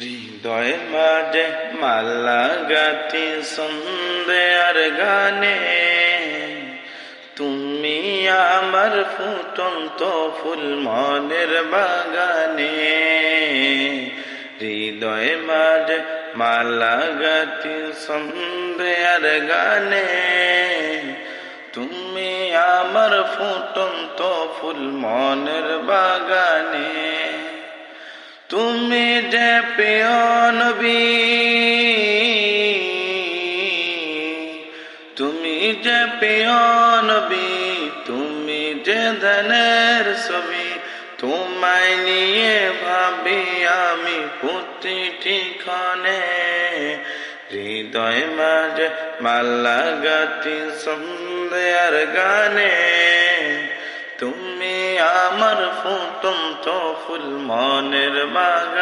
হৃদয় মাঝে মালা গাতি সন্ধে আর গানে। তুমি আমার ফুটন্ত ফুল মনের বাগানে। হৃদয় মাঝে মালা গাতি সন্ধে আর গানে। তুমি আমার ফুটন্ত ফুল মনের বাগানে। তুমি যে প্রিয় নবী, তুমি যে প্রিয় নবী, তুমি যে ধনের ছবি, তোমায় নিয়ে ভাবি আমি প্রতিটি ক্ষণে। হৃদয় মাঝে মাল্লা গাতি সন্ধ্যার গানে, তুমি আমার ফুটন্ত ফুল মনের বাগানে।